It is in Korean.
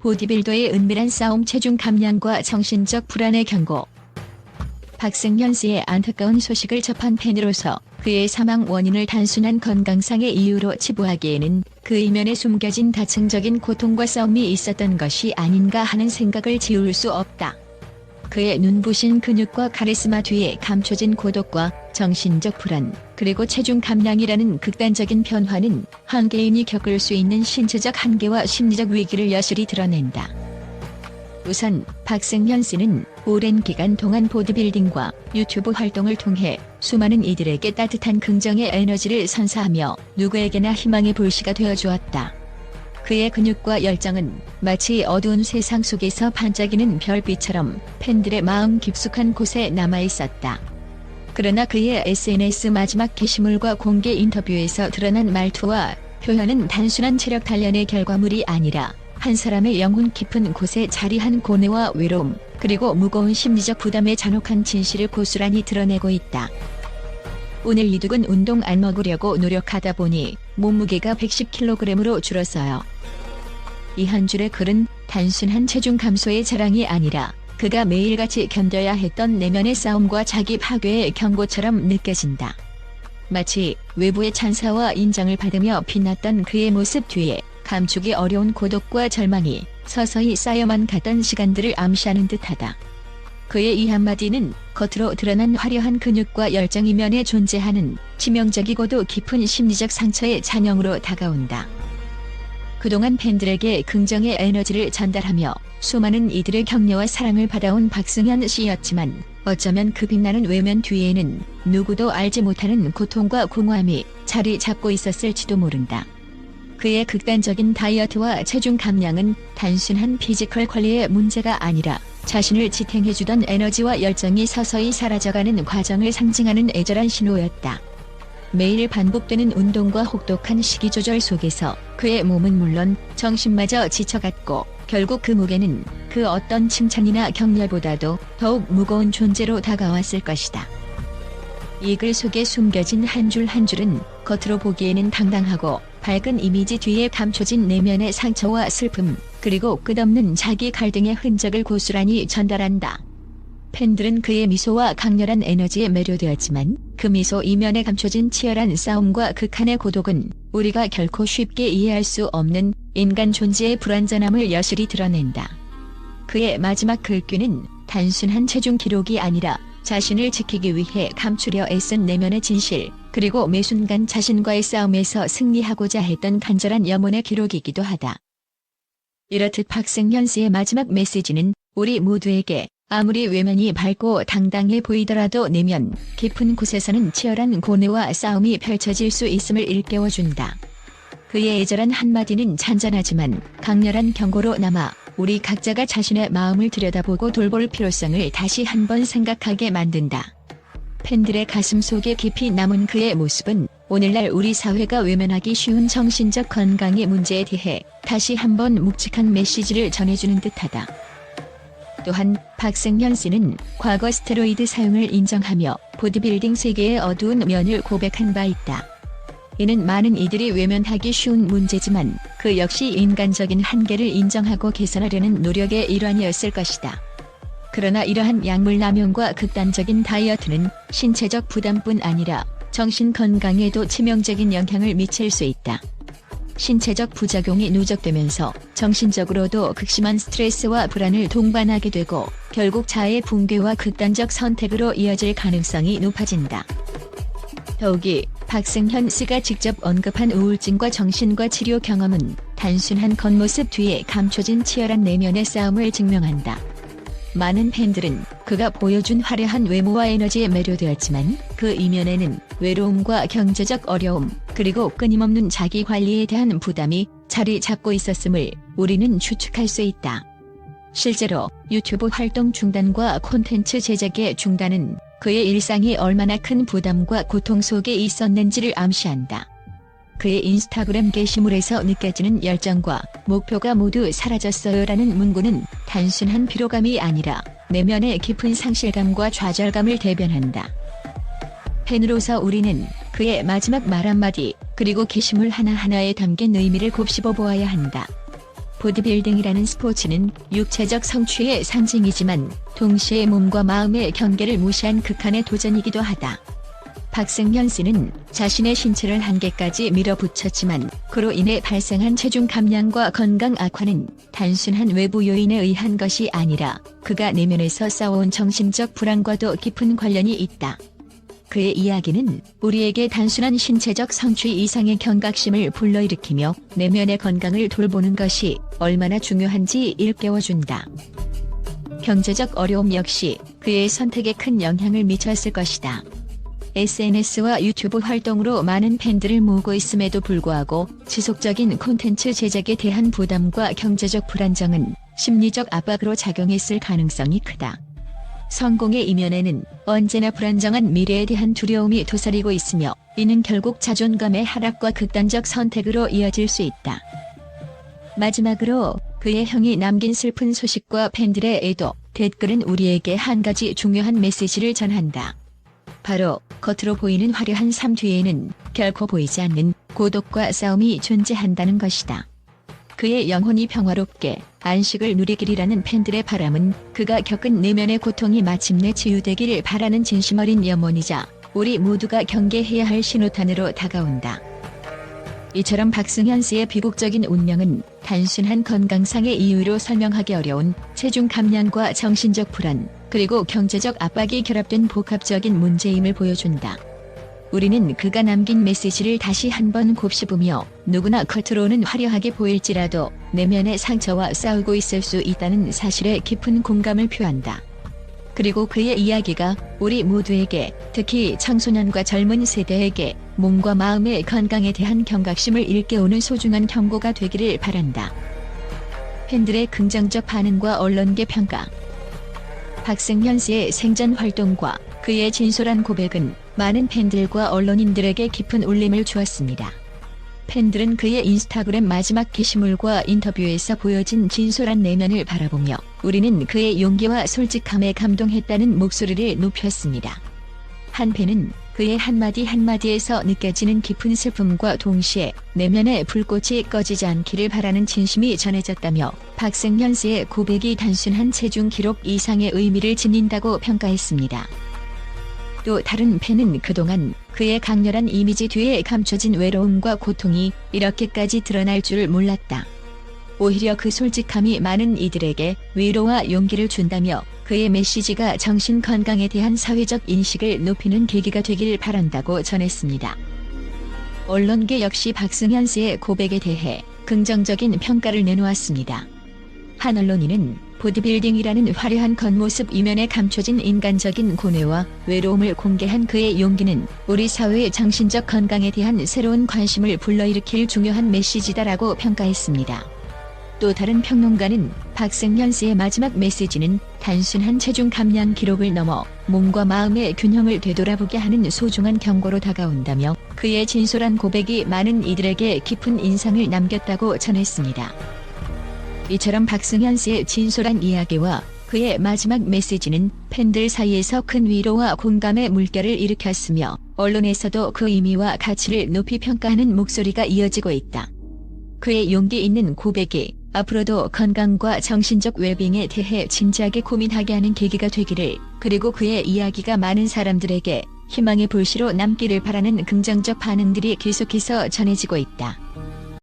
보디빌더의 은밀한 싸움 체중 감량과 정신적 불안의 경고. 박승현 씨의 안타까운 소식을 접한 팬으로서 그의 사망 원인을 단순한 건강상의 이유로 치부하기에는 그 이면에 숨겨진 다층적인 고통과 싸움이 있었던 것이 아닌가 하는 생각을 지울 수 없다. 그의 눈부신 근육과 카리스마 뒤에 감춰진 고독과 정신적 불안, 그리고 체중 감량이라는 극단적인 변화는 한 개인이 겪을 수 있는 신체적 한계와 심리적 위기를 여실히 드러낸다. 우선 박승현 씨는 오랜 기간 동안 보디빌딩과 유튜브 활동을 통해 수많은 이들에게 따뜻한 긍정의 에너지를 선사하며 누구에게나 희망의 불씨가 되어 주었다. 그의 근육과 열정은 마치 어두운 세상 속에서 반짝이는 별빛처럼 팬들의 마음 깊숙한 곳에 남아 있었다. 그러나 그의 SNS 마지막 게시물과 공개 인터뷰에서 드러난 말투와 표현은 단순한 체력 단련의 결과물이 아니라 한 사람의 영혼 깊은 곳에 자리한 고뇌와 외로움, 그리고 무거운 심리적 부담의 잔혹한 진실을 고스란히 드러내고 있다. 오늘 이둑은 운동 안 먹으려고 노력하다 보니 몸무게가 110kg으로 줄었어요. 이한 줄의 글은 단순한 체중 감소의 자랑이 아니라 그가 매일같이 견뎌야 했던 내면의 싸움과 자기 파괴의 경고처럼 느껴진다. 마치 외부의 찬사와 인정을 받으며 빛났던 그의 모습 뒤에 감추기 어려운 고독과 절망이 서서히 쌓여만 갔던 시간들을 암시하는 듯하다. 그의 이 한마디는 겉으로 드러난 화려한 근육과 열정 이면에 존재하는 치명적이고도 깊은 심리적 상처의 잔영으로 다가온다. 그동안 팬들에게 긍정의 에너지를 전달하며 수많은 이들의 격려와 사랑을 받아온 박승현 씨였지만 어쩌면 그 빛나는 외면 뒤에는 누구도 알지 못하는 고통과 공허함이 자리 잡고 있었을지도 모른다. 그의 극단적인 다이어트와 체중 감량은 단순한 피지컬 관리의 문제가 아니라 자신을 지탱해주던 에너지와 열정이 서서히 사라져가는 과정을 상징하는 애절한 신호였다. 매일 반복되는 운동과 혹독한 식이 조절 속에서 그의 몸은 물론 정신마저 지쳐갔고 결국 그 무게는 그 어떤 칭찬이나 격려보다도 더욱 무거운 존재로 다가왔을 것이다. 이 글 속에 숨겨진 한 줄 한 줄은 겉으로 보기에는 당당하고 밝은 이미지 뒤에 감춰진 내면의 상처와 슬픔, 그리고 끝없는 자기 갈등의 흔적을 고스란히 전달한다. 팬들은 그의 미소와 강렬한 에너지에 매료되었지만 그 미소 이면에 감춰진 치열한 싸움과 극한의 고독은 우리가 결코 쉽게 이해할 수 없는 인간 존재의 불완전함을 여실히 드러낸다. 그의 마지막 글귀는 단순한 체중 기록이 아니라 자신을 지키기 위해 감추려 애쓴 내면의 진실, 그리고 매 순간 자신과의 싸움에서 승리하고자 했던 간절한 염원의 기록이기도 하다. 이렇듯 박승현 씨의 마지막 메시지는 우리 모두에게 아무리 외면이 밝고 당당해 보이더라도 내면 깊은 곳에서는 치열한 고뇌와 싸움이 펼쳐질 수 있음을 일깨워준다. 그의 애절한 한마디는 잔잔하지만 강렬한 경고로 남아 우리 각자가 자신의 마음을 들여다보고 돌볼 필요성을 다시 한번 생각하게 만든다. 팬들의 가슴 속에 깊이 남은 그의 모습은 오늘날 우리 사회가 외면하기 쉬운 정신적 건강의 문제에 대해 다시 한번 묵직한 메시지를 전해주는 듯하다. 또한 박승현 씨는 과거 스테로이드 사용을 인정하며 보디빌딩 세계의 어두운 면을 고백한 바 있다. 이는 많은 이들이 외면하기 쉬운 문제지만 그 역시 인간적인 한계를 인정하고 개선하려는 노력의 일환이었을 것이다. 그러나 이러한 약물 남용과 극단적인 다이어트는 신체적 부담뿐 아니라 정신 건강에도 치명적인 영향을 미칠 수 있다. 신체적 부작용이 누적되면서 정신적으로도 극심한 스트레스와 불안을 동반하게 되고 결국 자아의 붕괴와 극단적 선택으로 이어질 가능성이 높아진다. 더욱이 박승현 씨가 직접 언급한 우울증과 정신과 치료 경험은 단순한 겉모습 뒤에 감춰진 치열한 내면의 싸움을 증명한다. 많은 팬들은 그가 보여준 화려한 외모와 에너지에 매료되었지만 그 이면에는 외로움과 경제적 어려움, 그리고 끊임없는 자기 관리에 대한 부담이 자리 잡고 있었음을 우리는 추측할 수 있다. 실제로 유튜브 활동 중단과 콘텐츠 제작의 중단은 그의 일상이 얼마나 큰 부담과 고통 속에 있었는지를 암시한다. 그의 인스타그램 게시물에서 느껴지는 열정과 목표가 모두 사라졌어요 라는 문구는 단순한 피로감이 아니라 내면의 깊은 상실감과 좌절감을 대변한다. 팬으로서 우리는 그의 마지막 말 한마디 그리고 게시물 하나하나에 담긴 의미를 곱씹어 보아야 한다. 보디빌딩이라는 스포츠는 육체적 성취의 상징이지만 동시에 몸과 마음의 경계를 무시한 극한의 도전이기도 하다. 박승현 씨는 자신의 신체를 한계까지 밀어붙였지만 그로 인해 발생한 체중 감량과 건강 악화는 단순한 외부 요인에 의한 것이 아니라 그가 내면에서 쌓아온 정신적 불안과도 깊은 관련이 있다. 그의 이야기는 우리에게 단순한 신체적 성취 이상의 경각심을 불러일으키며 내면의 건강을 돌보는 것이 얼마나 중요한지 일깨워준다. 경제적 어려움 역시 그의 선택에 큰 영향을 미쳤을 것이다. SNS와 유튜브 활동으로 많은 팬들을 모으고 있음에도 불구하고 지속적인 콘텐츠 제작에 대한 부담과 경제적 불안정은 심리적 압박으로 작용했을 가능성이 크다. 성공의 이면에는 언제나 불안정한 미래에 대한 두려움이 도사리고 있으며 이는 결국 자존감의 하락과 극단적 선택으로 이어질 수 있다. 마지막으로 그의 형이 남긴 슬픈 소식과 팬들의 애도 댓글은 우리에게 한 가지 중요한 메시지를 전한다. 바로 겉으로 보이는 화려한 삶 뒤에는 결코 보이지 않는 고독과 싸움이 존재한다는 것이다. 그의 영혼이 평화롭게 안식을 누리기리라는 팬들의 바람은 그가 겪은 내면의 고통이 마침내 치유되기를 바라는 진심 어린 염원이자 우리 모두가 경계해야 할 신호탄으로 다가온다. 이처럼 박승현 씨의 비극적인 운명은 단순한 건강상의 이유로 설명하기 어려운 체중 감량과 정신적 불안, 그리고 경제적 압박이 결합된 복합적인 문제임을 보여준다. 우리는 그가 남긴 메시지를 다시 한번 곱씹으며 누구나 겉으로는 화려하게 보일지라도 내면의 상처와 싸우고 있을 수 있다는 사실에 깊은 공감을 표한다. 그리고 그의 이야기가 우리 모두에게 특히 청소년과 젊은 세대에게 몸과 마음의 건강에 대한 경각심을 일깨우는 소중한 경고가 되기를 바란다. 팬들의 긍정적 반응과 언론계 평가 박승현 씨의 생전 활동과 그의 진솔한 고백은 많은 팬들과 언론인들에게 깊은 울림을 주었습니다. 팬들은 그의 인스타그램 마지막 게시물과 인터뷰에서 보여진 진솔한 내면을 바라보며 우리는 그의 용기와 솔직함에 감동했다는 목소리를 높였습니다. 한 팬은 그의 한마디 한마디에서 느껴지는 깊은 슬픔과 동시에 내면의 불꽃이 꺼지지 않기를 바라는 진심이 전해졌다며 박승현 씨의 고백이 단순한 체중 기록 이상의 의미를 지닌다고 평가했습니다. 또 다른 팬은 그동안 그의 강렬한 이미지 뒤에 감춰진 외로움과 고통이 이렇게까지 드러날 줄 몰랐다. 오히려 그 솔직함이 많은 이들에게 위로와 용기를 준다며 그의 메시지가 정신 건강에 대한 사회적 인식을 높이는 계기가 되길 바란다고 전했습니다. 언론계 역시 박승현 씨의 고백에 대해 긍정적인 평가를 내놓았습니다. 한 언론인은 보디빌딩이라는 화려한 겉모습 이면에 감춰진 인간적인 고뇌와 외로움을 공개한 그의 용기는 우리 사회의 정신적 건강에 대한 새로운 관심을 불러일으킬 중요한 메시지다라고 평가했습니다. 또 다른 평론가는 박승현 씨의 마지막 메시지는 단순한 체중 감량 기록을 넘어 몸과 마음의 균형을 되돌아보게 하는 소중한 경고로 다가온다며 그의 진솔한 고백이 많은 이들에게 깊은 인상을 남겼다고 전했습니다. 이처럼 박승현 씨의 진솔한 이야기와 그의 마지막 메시지는 팬들 사이에서 큰 위로와 공감의 물결을 일으켰으며 언론에서도 그 의미와 가치를 높이 평가하는 목소리가 이어지고 있다. 그의 용기 있는 고백이 앞으로도 건강과 정신적 웰빙에 대해 진지하게 고민하게 하는 계기가 되기를 그리고 그의 이야기가 많은 사람들에게 희망의 불씨로 남기를 바라는 긍정적 반응들이 계속해서 전해지고 있다.